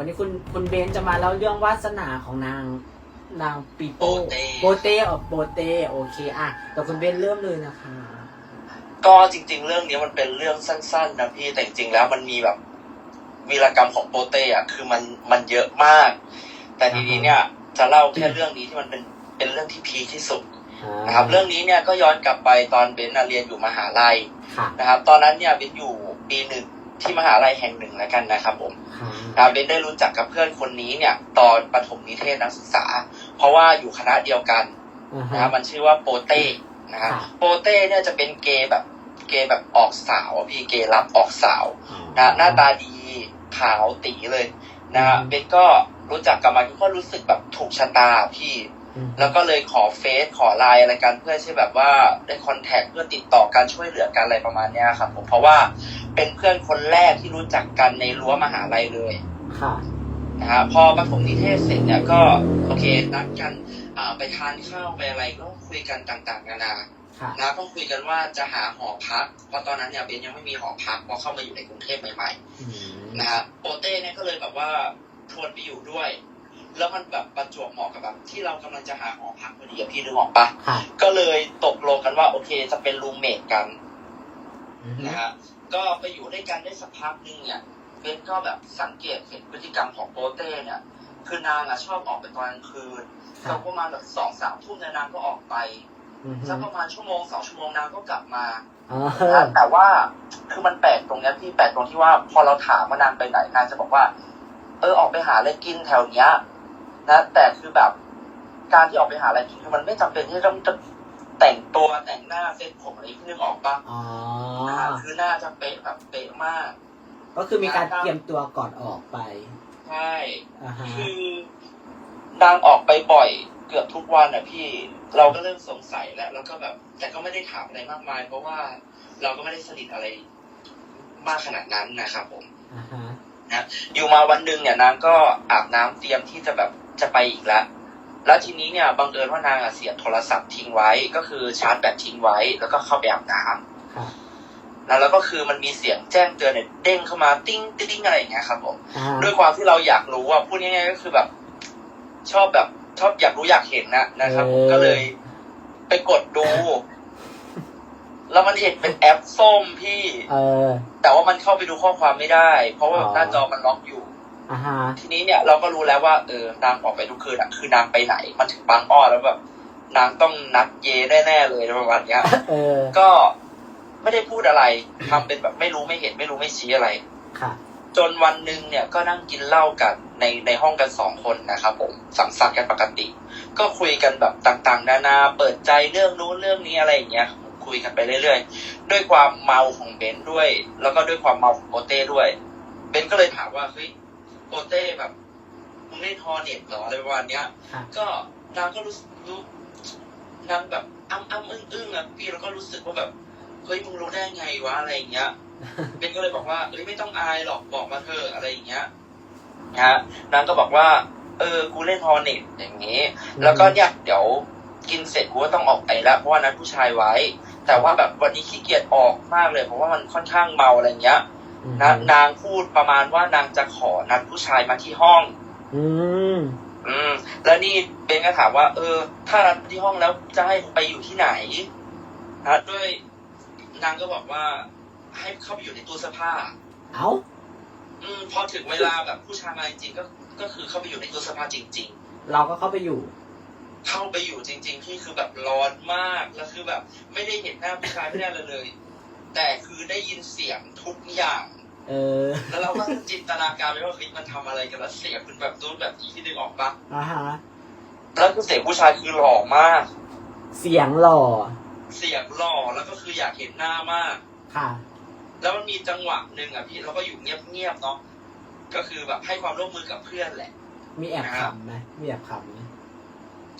วันนี้คุณคุณเบนจะมาเล่าเรื่องวาสนาของนางนางปีโป้โปเต้ โปเต้ออโปเต้โอเคอะแต่คุณเบนเริ่มเลยนะคะ ก็จริง ๆ เรื่องนี้มันเป็นเรื่องสั้น ๆ นะพี่แต่จริงๆแล้วมันมีแบบวีรกรรมของโปเต้อะคือมันมันเยอะมาก แต่ทีนี้เนี่ย จะเล่าแค่เรื่องนี้ที่มันเป็นเป็นเรื่องที่พีคที่สุดนะครับ เรื่องนี้เนี่ยก็ย้อนกลับไปตอนเบนน่ะเรียนอยู่มหาลัยค่ะ นะครับ ตอนนั้นเนี่ยเบนอยู่ปีหนึ่ง ที่มหาลัยแห่งหนึ่งแล้วกันนะครับผมค่ะนะครับเบนได้รู้จักกับเพื่อนคนนี้เนี่ย ตอนประถมนิเทศนักศึกษา เพราะว่าอยู่คณะเดียวกันอ่านะคฮะรับมันชื่อว่าโปเต้นะครับค่ะโปเต้เนี่ยจะเป็นเกย์แบบเกย์แบบออกสาวอะพี่เกย์รับออกสาวนะหน้าตาดีขาวตีเลยนะฮะอืมเบนก็รู้จักกับมันก็รู้สึกแบบถูกชะตาพี่อืม แล้วก็เลยขอเฟซขอไลน์อะไรกันเพื่อที่แบบว่าได้คอนแทคเพื่อติดต่อการช่วยเหลือกันอะไรประมาณเนี้ยครับผมเพราะว่าเป็นเพื่อนคนแรกที่รู้จักกันในรั้วมหาลัยเลยค่ะนะฮะพอปฐมนิเทศเสร็จเนี่ยก็โอเคนัดกันอ่าไปทานข้าวไปอะไรก็คุยกันต่างๆนานาค่ะนะก็คุยกันว่าจะหาหอพักเพราะตอนนั้นเนี่ยเบนยังไม่มีหอพักพอเข้ามาอยู่ในกรุงเทพใหม่อืมๆนะฮะโปเต้เนี่ยก็เลยแบบว่าชวนไปอยู่ด้วย แล้วมันแบบประจวบเหมาะกับแบบที่เรากำลังจะหาหอพักพอดีอะพี่นึกออกปะค่ะก็เลยตกลงกันว่า โอเคจะเป็นรูมเมทกันอืมนะฮะก็ไปอยู่ด้วยกันได้สักพักหนึงเนี่ยเบนก็แบบสังเกตเห็นพฤติกรรมของโปเต้เนี่ย คือนางอะชอบออกไปตอนกลางคืนค่ะสักประมาณแบบสองสามทุ่มเนี่ยนางก็ออกไปอืมสักประมาณชั่วโมงสองชั่วโมงนางก็กลับมาอ๋อนะแต่ว่าคือมันแปลกตรงเนี้ยพี่แปลกตรงที่ว่าพอเราถามว่านางไปไหนนางจะบอกว่า เออออกไปหาอะไรกินแถวเนี้ย นะ แต่คือแบบการที่ออกไปหาอะไรกินคือมันไม่จำเป็นที่ต้องจะแต่งตัวแต่งหน้าเซ็ตผมอะไรพี่นึกออกปะอ๋ออ่าคือหน้าจะเป๊ะแบบเป๊ะมาก ก็คือมีการเตรียมตัวก่อนออกไป ใช่อ่าฮะคือนางออกไปบ่อยเกือบทุกวันอะพี่ เราก็เริ่มสงสัยแล้วแล้วก็แบบ แต่ก็ไม่ได้ถามอะไรมากมาย เพราะว่าเราก็ไม่ได้สนิทอะไรมากขนาดนั้นนะครับผมอ่าฮะอยู่มาวันหนึ่งเนี่ยนางก็อาบน้ำเตรียมที่จะแบบ จะไปอีกแล้ว แล้วทีนี้เนี่ยบังเอิญว่านางอะเสียบโทรศัพท์ทิ้งไว้ ก็คือชาร์จแบตทิ้งไว้ แล้วก็เข้าไปอาบน้ำค่ะแล้วแล้วก็คือมันมีเสียงแจ้งเตือนเนี่ยเด้งเข้ามาติ้งติ้งอะไรอย่างเงี้ยครับผมอ่าด้วยความที่เราอยากรู้อะพูดง่ายๆก็คือแบบ ชอบแบบชอบอยากรู้อยากเห็นนะนะครับผมก็เลยไปกดดูแล้วมันเห็นเป็นแอปส้มพี่ เออ แต่ว่ามันเข้าไปดูข้อความไม่ได้ เพราะว่าอ๋อหน้าจอมันล็อกอยู่ อ่าฮะทีนี้เนี่ยเราก็รู้แล้วว่าเออนางออกไปทุกคืนอะคือนางไปไหนมันถึงบางอ้อแล้วแบบนางต้องนัดเยแน่ๆเลยประมาณเนี้ยเออ ก็ไม่ได้พูดอะไรทำเป็นแบบไม่รู้ไม่เห็นไม่รู้ไม่ชี้อะไรค่ะ จนวันหนึ่งเนี่ยก็นั่งกินเหล้ากันในในห้องกันสองคนนะครับผมสังสรรค์กันปกติ ก็คุยกันแบบต่างๆ นานาเปิดใจเรื่องนู้นเรื่องนี้อะไรอย่างเงี้ยคุยกันไปเรื่อยๆ ด้วยความเมาของเบนซ์ด้วย แล้วก็ด้วยความเมาของโปเต้ด้วย เบนซ์ก็เลยถามว่าเฮ้ย โปเต้แบบมึงเล่นฮอร์เน็ตเหรออะไรประมาณเนี้ยค่ะก็นางก็รู้สึกรู้นางแบบอ้ำอ้ำอึ้งอึ้งอะพี่แล้วก็รู้สึกว่าแบบเฮ้ยมึงรู้ได้ไงวะอะไรอย่างเงี้ย เบนก็เลยบอกว่าเอ้ยไม่ต้องอายหรอกบอกมาเถอะอะไรอย่างเงี้ยนะฮะนางก็บอกว่า เออกูเล่นฮอร์เน็ตอย่างงี้ แล้วก็เนี่ยเดี๋ยวกินเสร็จกูก็ต้องออกไปแล้วเพราะว่านัดผู้ชายไว้ แต่ว่าแบบวันนี้ขี้เกียจออกมากเลย เพราะว่ามันค่อนข้างเมาอะไรเงี้ยอืม นะนางพูดประมาณว่านางจะขอนัดผู้ชายมาที่ห้อง อืมอืม แล้วนี่เบนก็ถามว่า เออ ถ้านัดที่ห้องแล้วจะให้ไปอยู่ที่ไหนนะด้วยนางก็บอกว่า ให้เข้าไปอยู่ในตู้เสื้อผ้า เอ้า อืม พอถึงเวลาแบบผู้ชายมาจริงๆก็ ก็คือเข้าไปอยู่ในตู้เสื้อผ้าจริงเราก็เข้าไปอยู่ๆเข้าไปอยู่จริง ๆ ที่คือแบบร้อนมาก แล้วคือแบบ ไม่ได้เห็นหน้าผู้ชายไม่ได้เลยเลย แต่คือได้ยินเสียงทุกอย่าง เออ แล้วเราก็จินตนาการไปว่าเฮ้ยมันทำอะไรกันแล้วเสียงเป็นแบบนู้นแบบนี้ที่นึกออกปะอ่าฮะ แล้วคือเสียงผู้ชายคือหล่อมาก เสียงหล่อ เสียงหล่อแล้วก็คืออยากเห็นหน้ามาก ค่ะ แล้วมันมีจังหวะหนึ่งอะพี่เราก็อยู่เงียบๆเนาะก็คือแบบให้ความร่วมมือกับเพื่อนแหละ มีแอบขำไหมมีแอบขำไหม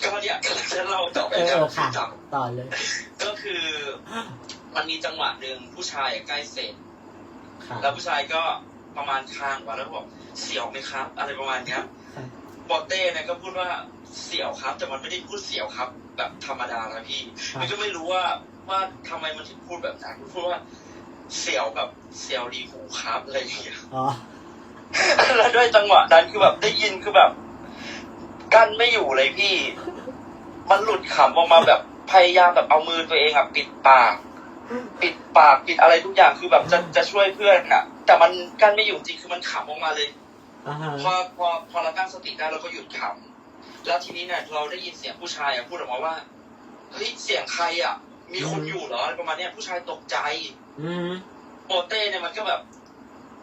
ก็เนี่ยกำลังจะเล่าต่อไปเออแล้เอวอค่ะจับต่อเลย ก็คือ มันมีจังหวะหนึ่งผู้ชายอะใกล้เสร็จค่ะแล้วผู้ชายก็ประมาณคางกว่าแล้วก็บอกเสียวไหมครับ อะไรประมาณเนี้ยค่ะปอเต้เนี่ยก็พูดว่าเสียวครับ แต่มันไม่ได้พูดเสียวครับ แบบธรรมดานะพี่มันก็ไม่รู้ว่าว่าทำไมมันถึงพูดแบบนั้นมันพูดว่าเสียวแบบเสียวดีหูครับอะไรอย่างเงี้ย อ๋อแล้วด้วยจังหวะนั้นคือแบบได้ยินคือแบบ กั้นไม่อยู่เลยพี่ มันหลุดขำออกมาแบบพยายามแบบเอามือตัวเองอะปิดปาก ปิดปากปิดอะไรทุกอย่างคือแบบจะจะช่วยเพื่อนอะแต่มันกั้นไม่อยู่จริงคือมันขำออกมาเลยอ่าฮะพอพอพอเราตั้งสติได้เราก็หยุดขำแล้วทีนี้เนี่ยเราได้ยินเสียงผู้ชายอะพูดออกมาว่าเฮ้ยเสียงใครอะมีคนอยู่เหรออะไรประมาณเนี้ยผู้ชายตกใจอืมโปเต้เนี่ยมันก็แบบ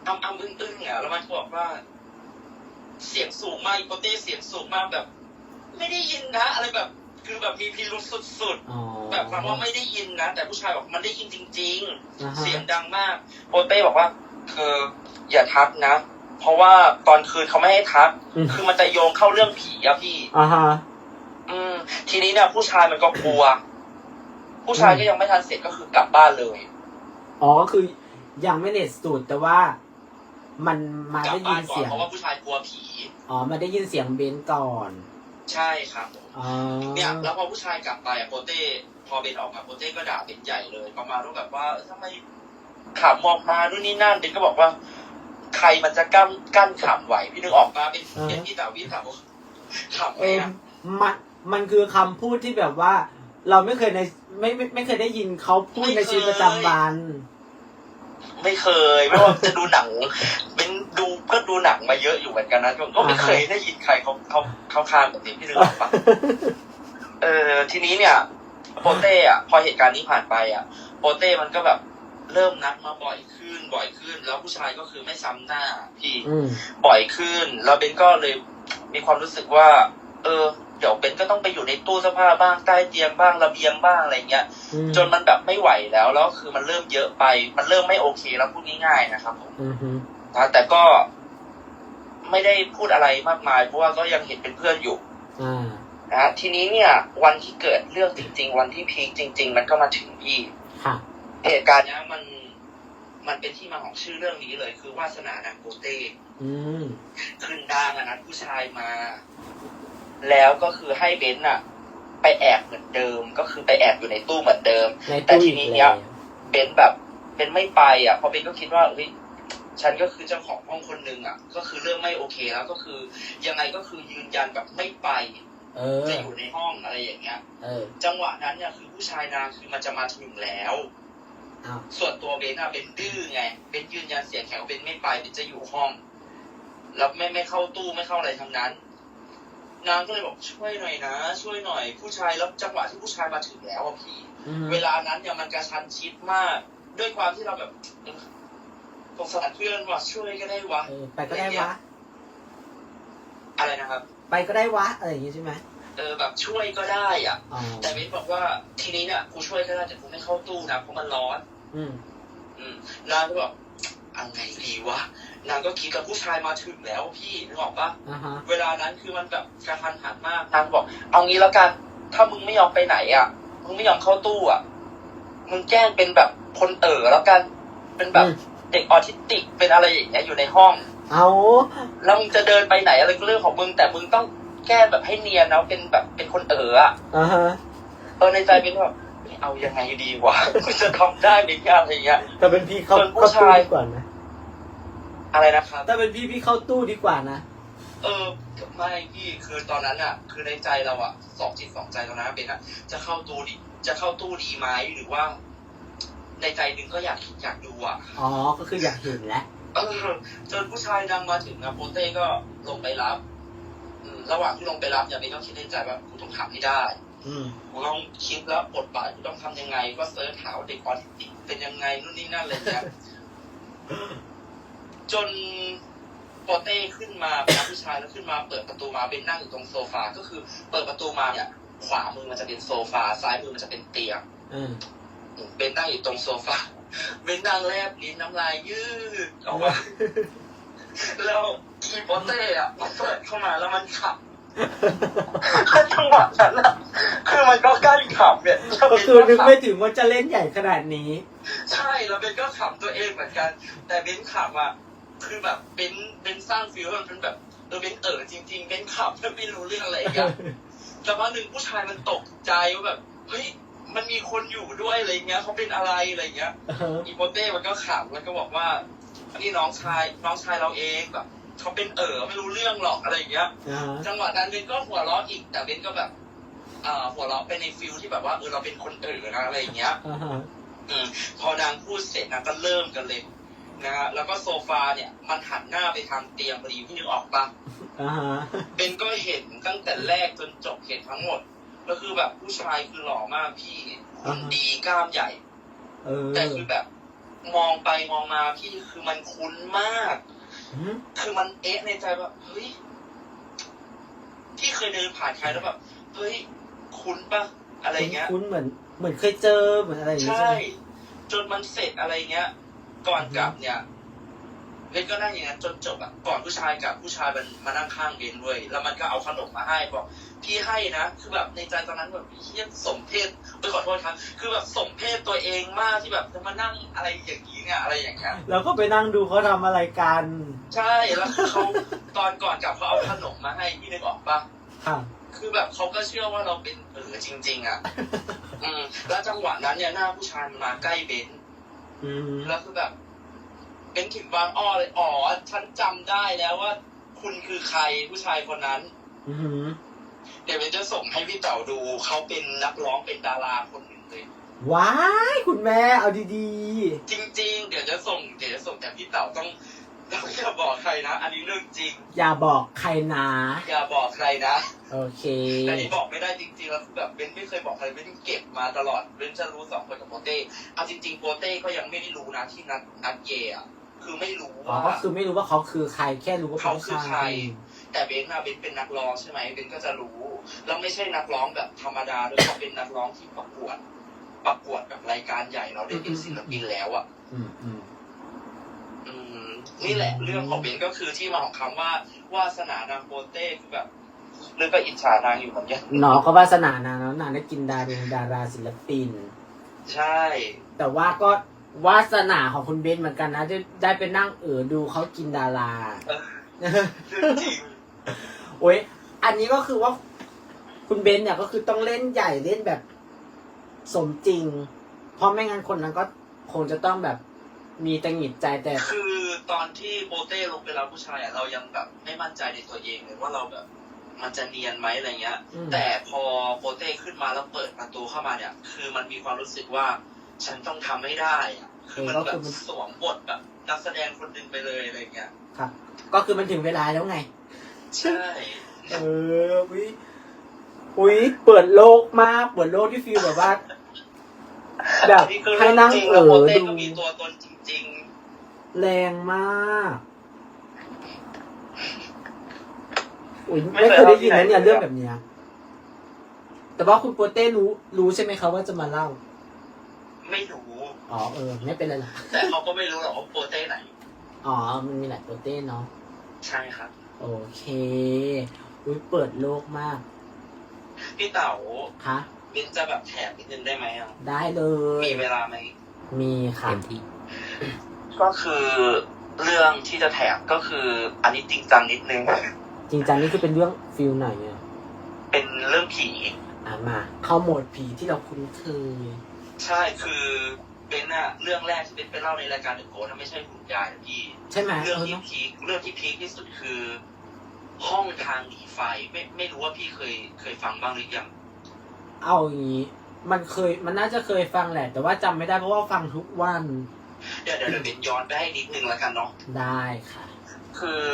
อ้ำอ้ำอึ้งอึ้งอะแล้วมันก็บอกว่า เสียงสูงมากอีโปเต้เสียงสูงมากแบบ ไม่ได้ยินนะอะไรแบบ คือแบบมีพิรุษสุดอ๋อ ๆ แบบความว่าไม่ได้ยินนะ แต่ผู้ชายบอกมันได้ยินจริง อ่าๆ ฮะ เสียงดังมากโปเต้บอกว่าเธออย่าทักนะ เพราะว่าตอนคืนเขาไม่ให้ทัก อืม คือมันจะโยงเข้าเรื่องผีอะพี่ อ่าฮะ อืม ทีนี้เนี่ยผู้ชายมันก็กลัว ผู้ชายก็ยังไม่ทันเสร็จก็คือกลับบ้านเลย อ๋อก็คือยังไม่เน็ตสุดแต่ว่ามันมากลัได้ยิบ้านนก่อเสีนยงเพราะว่าผู้ชายกลัวผี อ๋อมาได้ยินเสียงเบนก่อน ใช่ครับผมอ๋อเนี่ยแล้วพอผู้ชายกลับไปอะโปเต้พอเบนออกมาโปเต้ก็ด่าเบนใหญ่เลย ประมาณว่าแบบว่าทำไมขำออกมานู่นนี่นั่นเบนก็บอกว่า ใครมันจะกั้นกั้นขำไหวพี่นึกออกมาเป็นเป็นพี่สาวพี่สาวบอกขำไหเอมออะมันมันคือคำพูดที่แบบว่า เราไม่เคยในไม่ไม่ไม่เคยได้ยินเขาพูดในชีวิตประจำวัน ไม่เคย ไม่ว่าจะดูหนังเป็นดูก็ดู หนังมาเยอะอยู่เหมือนกันนะก็ไม่เคยได้ยินใครเขาเขาเขาคางแบบนี้พี่นึกออกปะเออทีนี้เนี่ย โปเต้อะพอเหตุการณ์นี้ผ่านไปอะโปเต้มันก็แบบเริ่มนัดมาบ่อยขึ้นบ่อยขึ้น แล้วผู้ชายก็คือไม่ซ้ำหน้าพี่อืมบ่อยขึ้น แล้วเบนก็เลยมีความรู้สึกว่า เออ เดี๋ยวเบนก็ต้องไปอยู่ในตู้เสื้อผ้าบ้างใต้เตียงบ้างระเบียงบ้างอะไรเงี้ยอืมจนมันแบบไม่ไหวแล้วแล้วคือมันเริ่มเยอะไป มันเริ่มไม่โอเคแล้วพูดง่ายๆนะครับผมอืมฮึนะแต่ก็ ไม่ได้พูดอะไรมากมายเพราะว่าก็ยังเห็นเป็นเพื่อนอยู่อ่านะฮะทีนี้เนี่ย วันที่เกิดเรื่องจริง ๆ วันที่พีคจริง ๆ มันก็มาถึงพี่ค่ะเหตุการณ์เนี้ยมันมันเป็นที่มาของชื่อเรื่องนี้เลย คือวาสนานางโกเต้อืมคืนดางอะนัดผู้ชายมา แล้วก็คือให้เบนซ์อะไปแอบเหมือนเดิม ก็คือไปแอบอยู่ในตู้เหมือนเดิมในแต่ตู้ทีอีกนี้เนี่แล้ยวเบนซ์แบบเบนซ์ไม่ไปอะเพราะเบนซ์ก็คิดว่าเฮ้ย ฉันก็คือเจ้าของห้องคนหนึ่งอะ ก็คือเริ่มไม่โอเคแล้วก็คือ ยังไงก็คือยืนยันแบบไม่ไปเออจะอยู่ในห้องอะไรอย่างเงี้ยเออจังหวะนั้นเนี่ยคือผู้ชายนางคือมันจะมาถึงแล้วอ้าวส่วนตัวเบนซ์อะเบนซ์ดื้อไงเบนซ์ยืนยันเสียงแข็งว่าเบนซ์ไม่ไปเบนซ์จะอยู่ห้อง แล้วไม่ไม่เข้าตู้ไม่เข้าอะไรทั้งนั้น นางก็เลยบอกช่วยหน่อยนะ ช่วยหน่อย ผู้ชายแล้วจังหวะที่ผู้ชายมาถึงแล้วอะพี่อืมเวลานั้นเนี่ยมันกระชั้นชิดมาก ด้วยความที่เราแบบเออ สงสารเพื่อนว่าช่วยก็ได้วะเออไปก็ได้วะ อะไรนะครับ ไปก็ได้วะอะไรอย่างงี้ใช่ไหมเออแบบช่วยก็ได้อะ อ๋อแต่เบนบอกว่าทีนี้เนี่ยกูช่วยก็ได้แต่กูไม่เข้าตู้นะเพราะมันร้อน อืมอืมนางก็บอกเอาไงดีวะนางก็คิดกับผู้ชายมาถึงแล้วพี่นึกออกปะอ่าฮะเวลานั้นคือมันแบบกระทันหันมากนางบอก เอางี้แล้วกัน ถ้ามึงไม่ยอมไปไหนอะมึงไม่ยอมเข้าตู้อะมึงแกล้งเป็นแบบคนเอ๋อแล้วกัน เป็นแบบ อืม เด็กออทิสติกเป็นอะไรอย่างเงี้ยอยู่ในห้อง เอาแล้วมึงจะเดินไปไหนอะไรก็เรื่องของมึงแต่มึงต้องแก้แบบให้เนียนนะเป็นแบบเป็นคนเอ๋ออะอ่าฮะเออในใจเป็นแบบเอายังไงดีวะกูจะทำได้ไหมเนี่ยอะไรเงี้ย แต่เป็นพี่เข้าส่วนผู้เข้าตู้ชาย ดีกว่านะอะไรนะครับถ้าเป็นพี่พี่เข้าตู้ดีกว่านะ เออไม่พี่คือตอนนั้นอะ คือในใจเราอะสองจิตสองใจตอนนั้นเป็นอะจะเข้าตู้ดีจะเข้าตู้ดีไหมหรือว่า ในใจหนึ่งก็อยากอยากดูอะ อ๋อ ก็คืออยากเห็นแล้ว เออจนผู้ชายดังมาถึงนะโปเต้ก็ลงไปรับอืมระหว่างที่ลงไปรับเนี่ยเบนก็คิดในใจว่ากูต้องทำให้ได้ อืม กูต้องคิดแล้วบทบาทกูต้องทำยังไง ก็เซิร์ชหาว่าเด็กออทิสติกเป็นยังไงนู่นนี่นั่นอะไรเนี่ยจนโปเต้ขึ้นมาเป็นผู้ชายแล้วขึ้นมาเปิดประตูมาเป็นนั่งอยู่ตรงโซฟาก็คือ เปิดประตูมาเนี่ยขวามือมันจะเป็นโซฟาซ้ายมือมันจะเป็นเตียง อืม เบนนั่งอยู่ตรงโซฟาเบนนั่งแลบลิ้นน้ำลายยืดออกมาแล้วอีโปเต้อะมันเปิดเข้ามาแล้วมันขับจังหวะนั้นอะคือมันก็กั้นขำเนี่ยก็คือนึกไม่ถึงว่าจะเล่นใหญ่ขนาดนี้ ใช่แล้วเบนก็ขำตัวเองเหมือนกัน แต่เบนขำอะคือแบบเบนเบนสร้างฟิลให้มันเป็นแบบเออเบนเออจริง ๆ เบนขำแล้วไม่รู้เรื่องอะไรอย่างเงี้ยแต่ว่าหนึ่งผู้ชายมันตกใจว่าแบบเฮ้ย มันมีคนอยู่ด้วยอะไรเงี้ยเขาเป็นอะไรอะไรเงี้ยอีโปเต้มันก็ขำแล้วก็บอกว่านี่น้องชายน้องชายเราเองแบบเขาเป็นเออไม่รู้เรื่องหรอกอะไรอย่างเงี้ยอ่าฮะจังหวะนั้นเบนก็หัวเราะอีกแต่เบนก็แบบอ่าหัวเราะไปในฟิลที่แบบว่าเออเราเป็นคนเออนะอะไรอย่างเงี้ยอ่าฮะอืมพอนางพูดเสร็จนางก็เริ่มกันเลยนะฮะแล้วก็โซฟาเนี่ย มันหันหน้าไปทางเตียงพอดีพี่นึกออกปะอ่าฮะเบนก็เห็นตั้งแต่แรกจนจบเห็นทั้งหมด ก็คือแบบผู้ชายคือหล่อมากพี่หุ่นดีกล้ามใหญ่ เออ แต่คือแบบมองไปมองมาพี่คือมันคุ้นมากหืมคือมันเอ๊ะในใจแบบเฮ้ยที่เคยเดินผ่านใครแล้วแบบเฮ้ยคุ้นปะอะไรเงี้ย คุ้นๆเหมือนเหมือนเคยเจอเหมือนอะไรอย่างเงี้ยใช่ใช่ไหมจนมันเสร็จอะไรเงี้ย ก่อนกลับเนี่ย เบนก็นั่งอย่างนั้นจนจบอะก่อนผู้ชายกลับผู้ชายมันมานั่งข้างเบนด้วย แล้วมันก็เอาขนมมาให้บอกพี่ให้นะ คือแบบในใจตอนนั้นแบบเฮียสมเพศไปขอโทษครับ คือแบบสมเพศตัวเองมากที่แบบจะมานั่งอะไรอย่างนี้เนี่ยอะไรอย่างเงี้ยแล้วก็ไปนั่งดูเขาทำอะไรกัน ใช่แล้วคือเขาตอนก่อนกลับเขาเอาขนมมาให้พี่นึกออกปะค่ะ คือแบบเขาก็เชื่อว่าเราเป็นเออจริง ๆ อะ อืมแล้วจังหวะนั้นเนี่ยหน้าผู้ชายมันมาใกล้เบนซ์อืม แล้วคือแบบ เบนซ์ถึงบางอ้อเลยอ๋อฉันจำได้แล้วว่า คุณคือใครผู้ชายคนนั้น อือหือเดี๋ยวเบนซ์จะส่งให้พี่เต๋าดูเขาเป็นนักร้องเป็นดาราคนหนึ่งเลยว้ายคุณแม่เอาดีจริง ๆ เดี๋ยวจะส่ง เดี๋ยวจะส่งแต่พี่เต๋าต้องต้องอย่าบอกใครนะ อันนี้เรื่องจริงๆอย่าบอกใครนะ อย่าบอกใครนะ โอเค แต่นี่บอกไม่ได้จริงๆ แล้วคือแบบเบนไม่เคยบอกใครเบนเก็บมาตลอดเบนจะรู้สองคนกับโปเต้ เอาจริงๆโปเต้ก็ยังไม่ได้รู้นะที่นัดนัดเยอะ คือไม่รู้อ๋อว่าก็คือไม่รู้ว่าเขาคือใครแค่รู้ว่าเขาคือใครผู้ชายแต่เบนอะเบนเป็นนักร้องใช่ไหมเบนก็จะรู้ แล้วไม่ใช่นักร้องแบบธรรมดาด้วยเขาเป็นนักร้องที่ประกวด ประกวดแบบรายการใหญ่เราได้เป็นศิลปินแล้วอะ อืมอืม อืมนี่แหละเรื่องของเบนก็คือที่มาของคำว่าวาสนานางโปเต้คือแบบเรื่องก็อิจฉานางอยู่เหมือนกันหนอก็วาสนานางแล้วนางได้กินดารงดาราศิลปิน ใช่ แต่ว่าก็ วาสนาของคุณเบนเหมือนกันนะได้ได้ไปนั่งเออดูเขากินดารา เออเรื่องจริงโอ้ย อันนี้ก็คือว่าคุณเบนเนี่ยก็คือต้องเล่นใหญ่เล่นแบบสมจริง เพราะไม่งั้นคนนั้นก็คงจะต้องแบบมีตังหงิดใจแต่ คือตอนที่โปเต้ลงไปรับผู้ชายอะเรายังแบบไม่มั่นใจในตัวเองเลยว่าเราแบบ มันจะเนียนไหมอะไรเงี้ย อืม แต่พอโปเต้ขึ้นมาแล้วเปิดประตูเข้ามาเนี่ย คือมันมีความรู้สึกว่า ฉันต้องทำให้ได้อะคือมันแบบสวมบทแบบนักแสดงคนหนึ่งไปเลยอะไรเงี้ยครับ ก็คือมันถึงเวลาแล้วไง ใช่ เออวิอุ้ยเปิดโลกมากเปิดโลกที่ฟีลแบบว่าแบบอันนี้คือให้เรื่องนั่งจริงเอแล้วโปอเต้ดูก็มีตัวตนจริงแรงมากอุ้ยไม่เคยได้ยินนะเนี่ยเรื่องแบบเนี้ยแต่ว่าคุณโปเต้รู้รู้ใช่ไหมครับว่าจะมาเล่าๆ ไม่รู้อ๋อเออไม่เป็นไรหรอกแต่เขาก็ไม่รู้หรอกว่าโปเต้ไหน อ๋อมันมีหลายโปเต้เนาะใช่ครับ โอเคอุ้ยเปิดโลกมากพี่เต๋าคะเบนจะแบบแถมนิดนึงได้ไหมอะได้เลยมีเวลาไหม มีค่ะเต็มที่ ก็คือเรื่องที่จะแถมก็คืออันนี้จริงจังนิดนึง จริงจังนี่คือเป็นเรื่องฟิลไหนอะเป็นเรื่องผี อะมา เข้าโหมดผีที่เราคุ้นเคย ใช่คือเป็นอะเรื่องแรกที่เป็นไปเล่าในรายการเดอะโกถ้าไม่ใช่คุณยายนะพี่ใช่ไหมเรื่องเออที่เนาะพีคเรื่องที่พีคที่สุดคือ ห้องทางหนีไฟไม่ไม่รู้ว่าพี่เคยเคยฟังบ้างหรือยังเอาอย่างนี้มันเคยมันน่าจะเคยฟังแหละ แต่ว่าจำไม่ได้เพราะว่าฟังทุกวันเดี๋ยวเดี๋ยวเดี๋ยวเบนย้อนไปให้นิดนึงแล้วกันเนาะได้ค่ะ คือ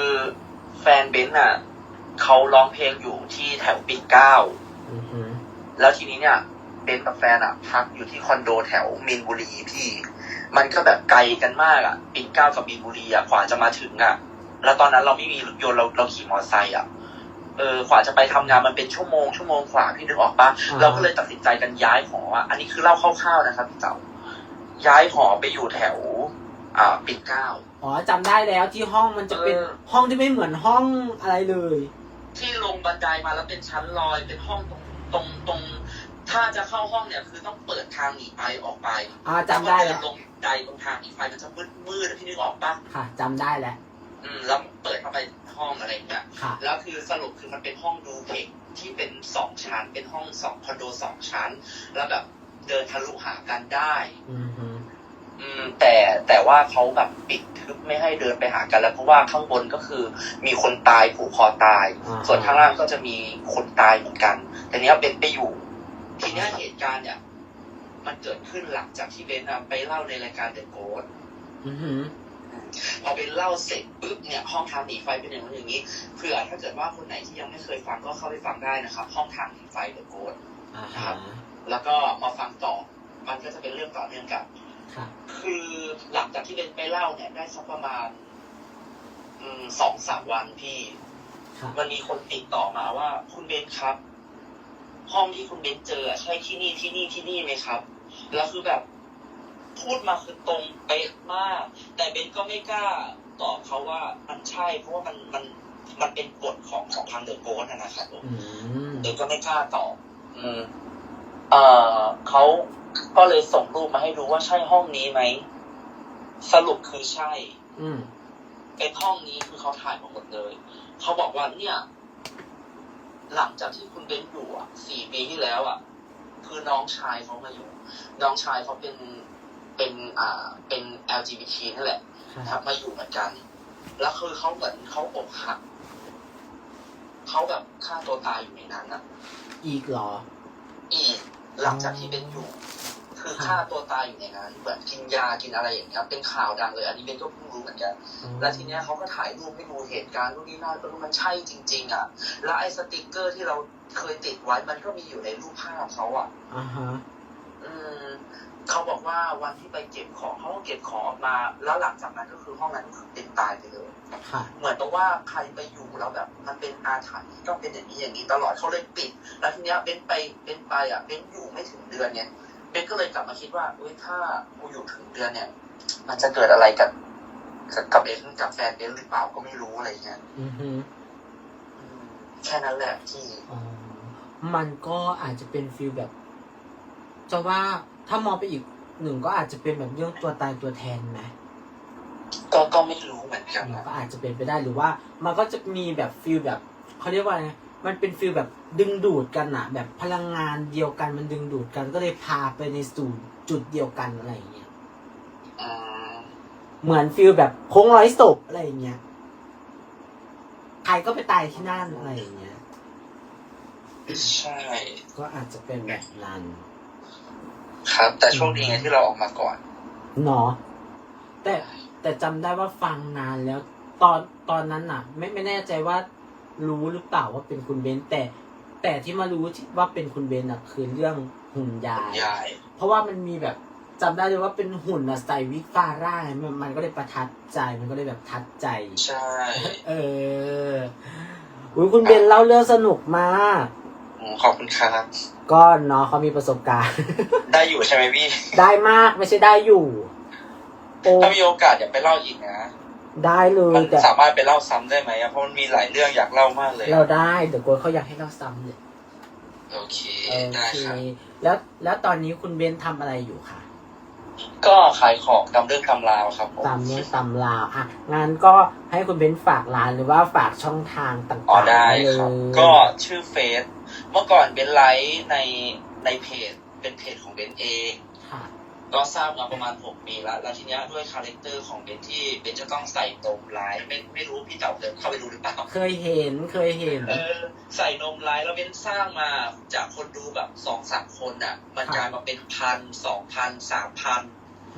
แฟนเบนอะเขาร้องเพลงอยู่ที่แถวปิ่นเกล้าอือหือแล้วทีนี้เนี่ย เบนกับแฟนอะพักอยู่ที่คอนโดแถวมีนบุรีพี่ มันก็แบบไกลกันมากอะปิ่นเกล้ากับมีนบุรีอะกว่าจะมาถึงอะแล้วตอนนั้นเราไม่มีรถยนต์เราเราขี่มอเตอร์ไซค์อะเออกว่าจะไปทำงานมันเป็นชั่วโมงชั่วโมงกว่าพี่นึกออกปะเราก็เลยตัดสินใจกันย้ายหออะอันนี้คือเล่าคร่าวๆนะครับพี่เต๋าย้ายหอไปอยู่แถว อ่าปิ่นเกล้าอ๋อจำได้แล้วที่ห้องมันจะเป็นเออห้องที่ไม่เหมือนห้องอะไรเลย ที่ลงบันไดมาแล้วเป็นชั้นลอยเป็นห้องตรงตรงตรง ถ้าจะเข้าห้องเนี่ยคือต้องเปิดทางหนีไฟออกไปอ่าจำได้แล้วลงบันไดตรงทางหนีไฟมันจะมืดมืดๆอะพี่นึกออกปะค่ะจำได้แล้วอืมแล้วเปิดเข้าไปห้องอะไรอย่างเงี้ย ค่ะ แล้วคือสรุปคือมันเป็นห้องดูเพกที่เป็นสองชั้น เป็นห้องสองคอนโดสองชั้น แล้วแบบเดินทะลุหากันได้ อือหืออืมแต่แต่ว่าเขาแบบปิดทึบไม่ให้เดินไปหากันแล้วเพราะว่าข้างบนก็คือมีคนตายผูกคอตาย อ่าส่วนข้างล่างก็จะมีคนตายเหมือนกัน แต่เนี้ยเบนไปอยู่ ทีเนี้ยเหตุการณ์เนี่ย มันเกิดขึ้นหลังจากที่เบนอะไปเล่าในรายการเดอะโกดอือหือพอเบนเล่าเสร็จปุ๊บเนี่ยห้องทางหนีไฟเป็นอย่างนู้นอย่างนี้เผื่อถ้าเกิดว่าคนไหนที่ยังไม่เคยฟังก็เข้าไปฟังได้นะครับห้องทางหนีไฟเดอะโกดอ่าครัฮะบแล้วก็มาฟังต่อ มันก็จะเป็นเรื่องต่อเนื่องกันค่ะคือหลังจากที่เบนไปเล่าเนี่ยได้สักประมาณอืมสองสามวันพี่ค่ะมันมีคนติดต่อมาว่า คุณเบนครับ ห้องที่คุณเบนเจออะใช่ที่นี่ที่นี่ที่นี่ไหมครับ แล้วคือแบบพูดมาคือตรงเป๊ะมาก แต่เบนก็ไม่กล้าตอบเขาว่ามันใช่ เพราะว่ามันมันมันเป็นกฎของของทางเดอะโกสนะครับผมอืมเบนก็ไม่กล้าตอบ อืมเอ่อเขาก็เลยส่งรูปมาให้ดูว่าใช่ห้องนี้ไหมสรุปคือใช่ อืมเป็นห้องนี้คือเขาถ่ายมาหมดเลยเขาบอกว่าเนี่ย หลังจากที่คุณเบนอยู่อะสี่ปีที่แล้วอะคือน้องชายเขามาอยู่ น้องชายเขาเป็นเป็นอ่าเป็น LGBT นั่นแหละค่ะครับมาอยู่เหมือนกัน แล้วคือเขาเหมือนเขาอกหักเขาแบบฆ่าตัวตายอยู่ในนั้นอะอีกเหรอ อีกหลังจากที่เป็นอยู่ คือฆ่าตัวตายอยู่ในนั้นเหมือนกินยากินอะไรอย่างเงี้ยเป็นข่าวดังเลย อันนี้เบนก็เพิ่งรู้เหมือนกัน แล้วทีเนี้ยเขาก็ถ่ายรูปให้ดูเหตุการณ์นู่นนี่นั่นแล้วมันใช่จริง ๆ อะ แล้วไอ้สติกเกอร์ที่เราเคยติดไว้มันก็มีอยู่ในรูปภาพเขาอะอ่าฮะอืมเขาบอกว่าวันที่ไปเก็บของเขาก็เก็บของออกมา แล้วหลังจากนั้นก็คือห้องนั้นก็คือเป็นตายไปเลยค่ะเหมือนกับว่าใครไปอยู่แล้วแบบ มันเป็นอาถรรพ์ต้องเป็นอย่างนี้อย่างนี้ตลอดเขาเลยปิด แล้วทีเนี้ยเบนไปเบนไปอะเบนอยู่ไม่ถึงเดือนเนี่ย เบนก็เลยกลับมาคิดว่าเอ้ยถ้ากูอยู่ถึงเดือนเนี่ย มันจะเกิดอะไรกับกับเบนกับแฟนเบนหรือเปล่าก็ไม่รู้อะไรเงี้ยอือหืออืมแค่นั้นแหละที่อ๋อมันก็อาจจะเป็นฟิลแบบ จะว่าถ้ามองไปอีกหนึ่งก็อาจจะเป็นแบบเรื่องตัวตายตัวแทนไหมก็ก็ไม่รู้เหมือนกันมันนะก็อาจจะเป็นไปได้หรือว่า มันก็จะมีแบบฟิลแบบเขาเรียกว่าไง มันเป็นฟิลแบบดึงดูดกันอะแบบพลังงานเดียวกันมันดึงดูดกันก็เลยพาไปในสู่จุดเดียวกันอะไรอย่างเงี้ยอืมเหมือนฟิลแบบโค้งร้อยศพอะไรอย่างเงี้ยใครก็ไปตายที่นั่นอะไรอย่างเงี้ยใช่ ก็อาจจะเป็นแบบนั้น ครับ แต่โชคดีไงที่เราออกมาก่อนเนาะแต่แต่จำได้ว่าฟังนานแล้วตอนตอนนั้นน่ะ ไม่ไม่แน่ใจว่า รู้หรือเปล่าว่าเป็นคุณเบนซ์แต่ แต่ที่มารู้ที่ว่าเป็นคุณเบนซ์น่ะคือเรื่องหุ่นยาย ยาย เพราะว่ามันมีแบบจำได้เลยว่าเป็นหุ่นน่ะใส่วิกฟาร่าไงมันมันก็เลยประทับใจมันก็เลยแบบทัดใจ ใช่ เอออุ้ยคุณเบนเล่าเรื่องสนุกมากอืมขอบคุณครับ ก็เนาะเขามีประสบการณ์ ได้อยู่ใช่ไหมพี่ ได้มากไม่ใช่ได้อยู่ โอ้ถ้ามีโอกาสอย่าไปเล่าอีกนะ ได้เลมัยนแต่สามารถไปเล่าซ้ำได้ไหมอะเพราะมันมีหลายเรื่องอยากเล่ามากเลยเราได้เดี๋ยวกลัวเขาอยากให้เราซ้ำเลยโอเคโอได้เคครับแล้วแล้วตอนนี้คุณเบนทำอะไรอยู่คะ ก็ขายของตามเรื่องตำราวครับผมตามเรื่องตามราวอะงานก็ให้คุณเบนฝากร้านหรือว่าฝากช่องทางต่างๆอ๋อได้เลยครับ ก็ชื่อเฟซเมื่อก่อนเป็นไลฟ์ในในเพจเป็นเพจของเบนเองค่ะ ก็ทราบมาประมาณหกปีแล้ว แล้วทีเนี้ยด้วยคาแรคเตอร์ของเบนที่เบนจะต้องใส่นมไลฟ์ไม่ไม่รู้พี่เต๋าเคยเข้าไปดูหรือเปล่า เคยเห็นเคยเห็น เออใส่นมไลฟ์แล้วเบนสร้างมาจากคนดูแบบสองสามคนอะ มันกลายมาเป็นพันสองพันสามพัน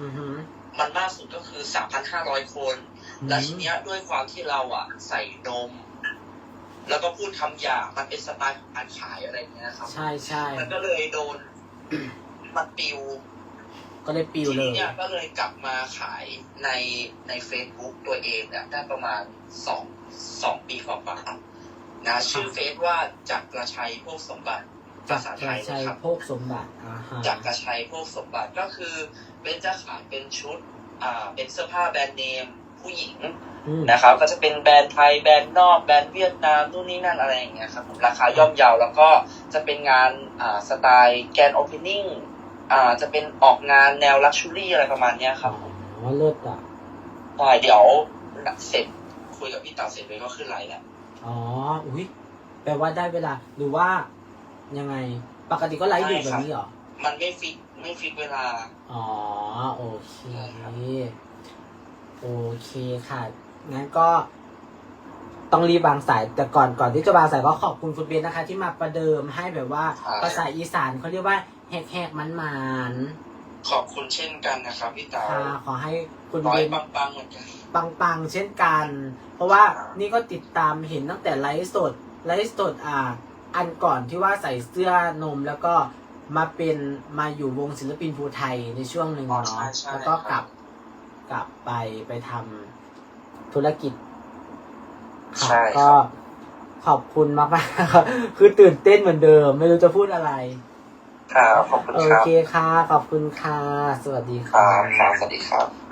อือหือมันมากสุดก็คือสามพันห้าร้อยคน แล้วทีเนี้ยด้วยความที่เราอะ ใส่นม แล้วก็พูดคำหยาบมันเป็นสไตล์ของการขายอะไรอย่างเงี้ยครับ ใช่ใช่มันก็เลยโดนมันปิว ก็เลยปิวทีเลนี้ยเนี่ยก็เลยกลับมาขายในใน Facebook ตัวเองเนี่ยได้ประมาณสองสองปีกว่าๆนะชื่อเฟซว่าจักรชัยพวกสมบัติจาภากษาไทยชันะยครับโภคสมบัติอ่าฮะจักรชัยพวกสมบัติก็คือเป็นจะขายเป็นชุด อ่า เป็นเสื้อผ้าแบรนด์เนมผู้หญิงอืมนะครับ ก็จะเป็นแบรนด์ไทยแบรนด์นอกแบรนด์เวียดนามนู่นนี่นั่นอะไรอย่างเงี้ยครับผมราคาย่อมเยาแล้วก็จะเป็นงานอ่าสไตล์แกนโอเพนนิ่ง อ่าจะเป็นออกงานแนวลักชูรี่อะไรประมาณเนี้ยครับผมอ๋อเลิศอะใช่เดี๋ยวเสร็จคุยกับพี่เต่าเสร็จเลยก็ขึ้นไลน์แหละอ๋อ อุ้ยแปลว่าได้เวลา หรือว่ายังไง ปกติก็ไลฟ์อยู่แบบนี้เหรอ มันไม่ฟิกไม่ฟิกเวลา อ๋อ โอเคใช่ครับโอเคค่ะ งั้นก็ ต้องรีบวางสายแต่ก่อนก่อนที่จะวางสายก็ขอบคุณคุณเบนนะคะ ที่มาประเดิมให้แบบว่าภาษาอีสานเขาเรียกว่าแหกแหกมันมันๆขอบคุณเช่นกันนะครับพี่เต๋าค่ะขอให้คุณร้อเบยน ปังๆเหมือนกัน ปังๆ เช่นกัน เพราะว่าครับนี่ก็ติดตามเห็นตั้งแต่ไลฟ์สด ไลฟ์สดอ่า อันก่อนที่ว่าใส่เสื้อนมแล้วก็มาเป็นมาอยู่วงศิลปินภูไทยในช่วงหนึ่งอ๋อเนาะใช่ใช่ แล้วก็กครัลับบกลับไปไปทำธุรกิจ ค่ะใช่คก็รับขอบคุณมากๆครับคือตื่นเต้นเหมือนเดิม ไม่รู้จะพูดอะไร ครับขอบคุณโอครับเคค่ะ ขอบคุณค่ะ สวัสดีคค่ะ รับครับสวัสดีครับ